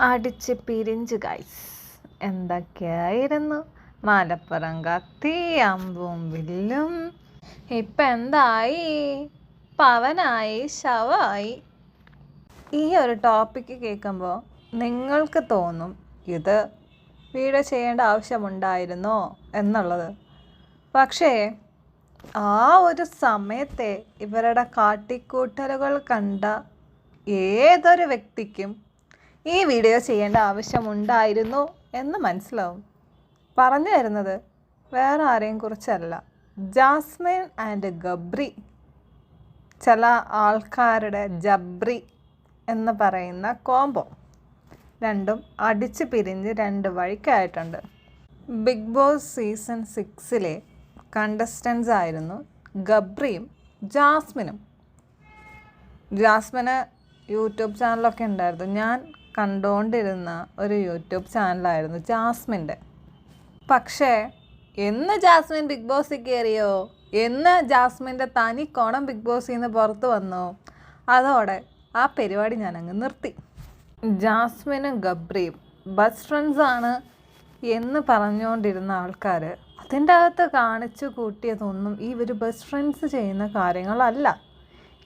അടിച്ച് പിരിഞ്ച് ഗൈസ് എന്തൊക്കെയായിരുന്നു? മലപ്പുറം കത്തി അമ്പും വില്ലും. ഇപ്പം എന്തായി? പവനായി ശവായി. ഈ ഒരു ടോപ്പിക്ക് കേൾക്കുമ്പോൾ നിങ്ങൾക്ക് തോന്നും ഇത് വീട് ചെയ്യേണ്ട ആവശ്യമുണ്ടായിരുന്നോ? എന്നുള്ളത്. പക്ഷേ ആ ഒരു സമയത്തെ ഇവരുടെ കാട്ടിക്കൂട്ടലുകൾ കണ്ട ഏതൊരു വ്യക്തിക്കും ഈ വീഡിയോ ചെയ്യേണ്ട ആവശ്യമുണ്ടായിരുന്നു എന്ന് മനസ്സിലാവും. പറഞ്ഞു തരുന്നത് വേറെ ആരെയും കുറിച്ചല്ല. ജാസ്മിൻ ആൻഡ് ഗബ്രി ചില ആൾക്കാരുടെ ജബ്രി എന്ന് പറയുന്ന കോംബോ രണ്ടും അടിച്ച് പിരിഞ്ഞ് രണ്ട് വഴിക്കായിട്ടുണ്ട്. ബിഗ് ബോസ് സീസൺ സിക്സിലെ കണ്ടസ്റ്റൻസ് ആയിരുന്നു ഗബ്രിയും ജാസ്മിനും. ജാസ്മിന് യൂട്യൂബ് ചാനലൊക്കെ ഉണ്ടായിരുന്നു. ഞാൻ കണ്ടുകൊണ്ടിരുന്ന ഒരു യൂട്യൂബ് ചാനലായിരുന്നു ജാസ്മിന്റെ. പക്ഷേ എന്ന് ജാസ്മിൻ ബിഗ് ബോസിൽ കയറിയോ? എന്ന് ജാസ്മിന്റെ തനി കോണം ബിഗ് ബോസിൽ നിന്ന് പുറത്ത് വന്നോ? അതോടെ ആ പരിപാടി ഞാനങ്ങ് നിർത്തി. ജാസ്മിനും ഗബ്രിയും ബസ് ഫ്രണ്ട്സ് ആണ് എന്ന് പറഞ്ഞുകൊണ്ടിരുന്ന ആൾക്കാർ അതിന്റെ അകത്ത് കാണിച്ചു കൂട്ടിയതൊന്നും ഈ ഒരു ബെസ്റ്റ് ഫ്രണ്ട്സ് ചെയ്യുന്ന കാര്യങ്ങളല്ല.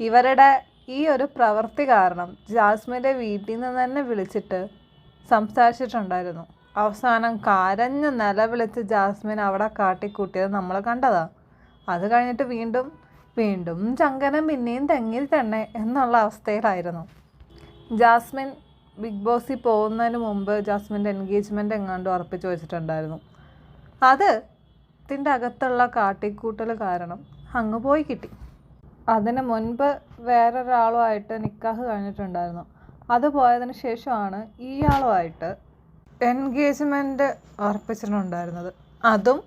ഇവരുടെ ഈ ഒരു പ്രവൃത്തി കാരണം ജാസ്മിന്റെ വീട്ടിൽ നിന്ന് തന്നെ വിളിച്ചിട്ട് സംസാരിച്ചിട്ടുണ്ടായിരുന്നു. അവസാനം കരഞ്ഞ് നിലവിളിച്ച് ജാസ്മിൻ അവിടെ കാട്ടിക്കൂട്ടിയത് നമ്മൾ കണ്ടതാ. അത് കഴിഞ്ഞിട്ട് വീണ്ടും വീണ്ടും ചങ്കനം പിന്നെയും തെങ്ങിൽ തന്നെ എന്നുള്ള അവസ്ഥയിലായിരുന്നു. ജാസ്മിൻ ബിഗ് ബോസിൽ പോകുന്നതിന് മുമ്പ് ജാസ്മിന്റെ എൻഗേജ്മെന്റ് എങ്ങാണ്ട് ഉറപ്പിച്ച് വെച്ചിട്ടുണ്ടായിരുന്നു. അത് ഇതിന്റെ അകത്തുള്ള കാട്ടിക്കൂട്ടൽ കാരണം അങ്ങ് പോയി കിട്ടി. അതിന് മുൻപ് വേറൊരാളുമായിട്ട് നിക്കാഹ് കഴിഞ്ഞിട്ടുണ്ടായിരുന്നു. അത് പോയതിന് ശേഷമാണ് ഇയാളുമായിട്ട് എൻഗേജ്മെന്റ് ഉറപ്പിച്ചിട്ടുണ്ടായിരുന്നത് അതും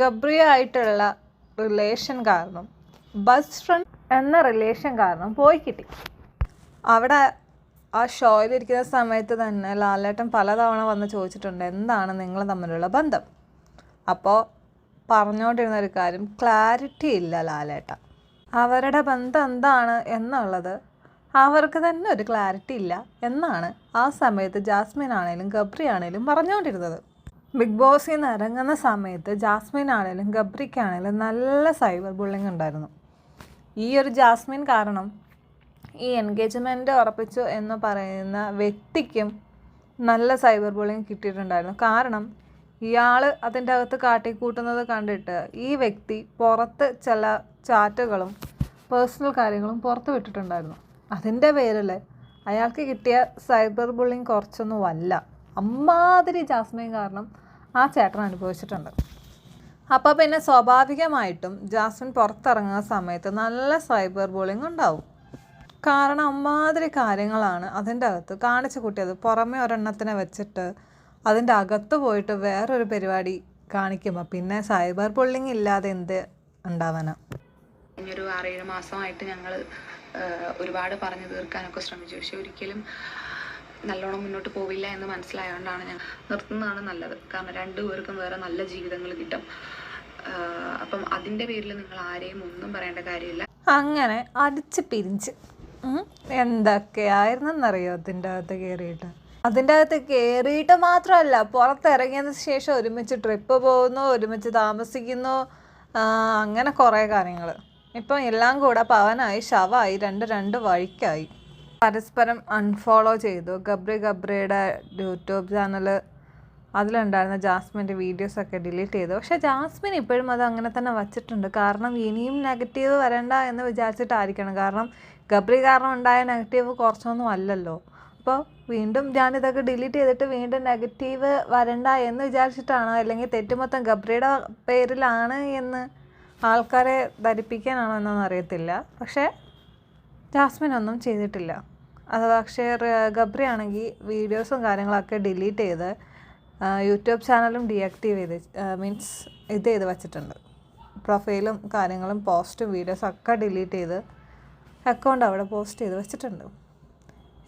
ഗബ്രിയായിട്ടുള്ള റിലേഷൻ കാരണം ബെസ്റ്റ് ഫ്രണ്ട് എന്ന റിലേഷൻ കാരണം പോയി കിട്ടി. അവിടെ ആ ഷോയിലിരിക്കുന്ന സമയത്ത് തന്നെ ലാലേട്ടൻ പലതവണ വന്ന് ചോദിച്ചിട്ടുണ്ട് എന്താണ് നിങ്ങൾ തമ്മിലുള്ള ബന്ധം? അപ്പോൾ പറഞ്ഞുകൊണ്ടിരുന്ന ഒരു കാര്യം ക്ലാരിറ്റി ഇല്ല ലാലേട്ട അവരുടെ ബന്ധം എന്താണ് എന്നുള്ളത് അവർക്ക് തന്നെ ഒരു ക്ലാരിറ്റി ഇല്ല എന്നാണ് ആ സമയത്ത് ജാസ്മിൻ ആണേലും ഗബ്രി ആണേലും പറഞ്ഞുകൊണ്ടിരുന്നത് ബിഗ് ബോസിൽ നിന്ന് ഇറങ്ങുന്ന സമയത്ത് ജാസ്മിൻ ആണേലും ഗബ്രിക്കാണേലും നല്ല സൈബർ ബുള്ളിങ് ഉണ്ടായിരുന്നു. ഈ ഒരു ജാസ്മിൻ കാരണം ഈ എൻഗേജ്മെന്റ് ഉറപ്പിച്ചു എന്ന് പറയുന്ന വ്യക്തിക്കും നല്ല സൈബർ ബുള്ളിങ് കിട്ടിയിട്ടുണ്ടായിരുന്നു. കാരണം ഇയാൾ അതിന്റെ അകത്ത് കാട്ടിക്കൂട്ടുന്നത് കണ്ടിട്ട് ഈ വ്യക്തി പുറത്ത് ചില ചാറ്റുകളും പേഴ്സണൽ കാര്യങ്ങളും പുറത്ത് വിട്ടിട്ടുണ്ടായിരുന്നു. അതിന്റെ പേരിൽ അയാൾക്ക് കിട്ടിയ സൈബർ ബുള്ളിങ് കുറച്ചൊന്നും അല്ല. അമ്മാതിരി ജാസ്മിൻ കാരണം ആ ചേട്ടൻ അനുഭവിച്ചിട്ടുണ്ട്. അപ്പോൾ പിന്നെ സ്വാഭാവികമായിട്ടും ജാസ്മിൻ പുറത്തിറങ്ങുന്ന സമയത്ത് നല്ല സൈബർ ബുള്ളിങ് ഉണ്ടാവും. കാരണം അമ്മാതിരി കാര്യങ്ങളാണ് അതിന്റെ അകത്ത് കാണിച്ചു കൂട്ടിയത്. പുറമെ ഒരെണ്ണത്തിനെ വെച്ചിട്ട് അതിന്റെ അകത്ത് പോയിട്ട് വേറൊരു പരിപാടി കാണിക്കുമ്പോൾ പിന്നെ സൈബർ ബുള്ളിങ് ഇല്ലാതെ എന്ത് ഉണ്ടാവാനാ? കഴിഞ്ഞൊരു ആറേഴ് മാസമായിട്ട് ഞങ്ങൾ ഒരുപാട് പറഞ്ഞു തീർക്കാനൊക്കെ ശ്രമിച്ചു. പക്ഷെ ഒരിക്കലും നല്ലോണം മുന്നോട്ട് പോവില്ല എന്ന് മനസ്സിലായതുകൊണ്ടാണ് ഞാൻ നിർത്തുന്നതാണ് നല്ലത്. കാരണം രണ്ടുപേർക്കും വേറെ നല്ല ജീവിതങ്ങൾ കിട്ടും. അപ്പം അതിന്റെ പേരിൽ നിങ്ങൾ ആരെയും ഒന്നും പറയേണ്ട കാര്യമില്ല. അങ്ങനെ അടിച്ച് പിരിഞ്ച് എന്തൊക്കെയായിരുന്നു എന്തൊക്കെയായിരുന്നെന്നറിയോ അതിന്റെ അകത്ത് കയറിയിട്ട്? അതിന്റെ അകത്ത് കയറിയിട്ട് മാത്രമല്ല പുറത്തിറങ്ങിയതിന് ശേഷം ഒരുമിച്ച് ട്രിപ്പ് പോകുന്നു ഒരുമിച്ച് താമസിക്കുന്നു അങ്ങനെ കുറേ കാര്യങ്ങൾ ഇപ്പം എല്ലാം കൂടെ പവനായി ശവായി രണ്ട് രണ്ട് വഴിക്കായി. പരസ്പരം അൺഫോളോ ചെയ്തു. ഗബ്രി ഗബ്രിയുടെ യൂട്യൂബ് ചാനൽ അതിലുണ്ടായിരുന്ന ജാസ്മിന്റെ വീഡിയോസൊക്കെ ഡിലീറ്റ് ചെയ്തു. പക്ഷേ ജാസ്മിൻ ഇപ്പോഴും അത് അങ്ങനെ തന്നെ വച്ചിട്ടുണ്ട്. കാരണം ഇനിയും നെഗറ്റീവ് വരണ്ട എന്ന് വിചാരിച്ചിട്ടായിരിക്കണം. കാരണം ഗബ്രി കാരണം ഉണ്ടായ നെഗറ്റീവ് കുറച്ചൊന്നും അല്ലല്ലോ. അപ്പോൾ വീണ്ടും ഞാനിതൊക്കെ ഡിലീറ്റ് ചെയ്തിട്ട് വീണ്ടും നെഗറ്റീവ് വരണ്ട എന്ന് വിചാരിച്ചിട്ടാണോ? അല്ലെങ്കിൽ തെറ്റുമൊത്തം ഗബ്രിയുടെ പേരിലാണ് എന്ന് ആൾക്കാരെ ധരിപ്പിക്കാനാണോ എന്നൊന്നും അറിയത്തില്ല. പക്ഷേ ജാസ്മിൻ ഒന്നും ചെയ്തിട്ടില്ല. അത് പക്ഷേ ഗബ്രി ആണെങ്കിൽ വീഡിയോസും കാര്യങ്ങളൊക്കെ ഡിലീറ്റ് ചെയ്ത് യൂട്യൂബ് ചാനലും ഡിയാക്റ്റീവ് ചെയ്ത് മീൻസ് ഇത് ചെയ്ത് വച്ചിട്ടുണ്ട്. പ്രൊഫൈലും കാര്യങ്ങളും പോസ്റ്റും വീഡിയോസും ഒക്കെ ഡിലീറ്റ് ചെയ്ത് അക്കൗണ്ട് അവിടെ പോസ്റ്റ് ചെയ്ത് വെച്ചിട്ടുണ്ട്.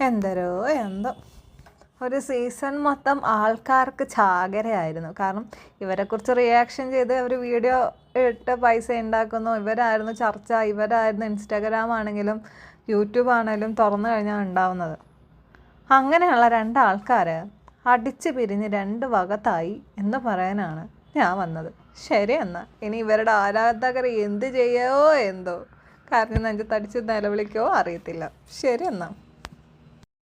എന്തരോ എന്തോ. ഒരു സീസൺ മൊത്തം ആൾക്കാർക്ക് ചാകരയായിരുന്നു. കാരണം ഇവരെക്കുറിച്ച് റിയാക്ഷൻ ചെയ്ത് അവർ വീഡിയോ ഇട്ട് പൈസ ഉണ്ടാക്കുന്നു ഇവരായിരുന്നു ചർച്ച ഇവരായിരുന്നു ഇൻസ്റ്റാഗ്രാം ആണെങ്കിലും യൂട്യൂബ് ആണെങ്കിലും തുറന്നു കഴിഞ്ഞാൽ ഉണ്ടാവുന്നത് അങ്ങനെയുള്ള രണ്ടാൾക്കാർ അടിച്ച് പിരിഞ്ഞ് രണ്ട് വകത്തായി എന്ന് പറയാനാണ് ഞാൻ വന്നത്. ശരി എന്നാൽ ഇനി ഇവരുടെ ആരാധകർ എന്ത് ചെയ്യോ എന്തോ. കാരണം നെഞ്ചത്തടിച്ച് നിലവിളിക്കോ അറിയത്തില്ല. ശരി എന്നാൽ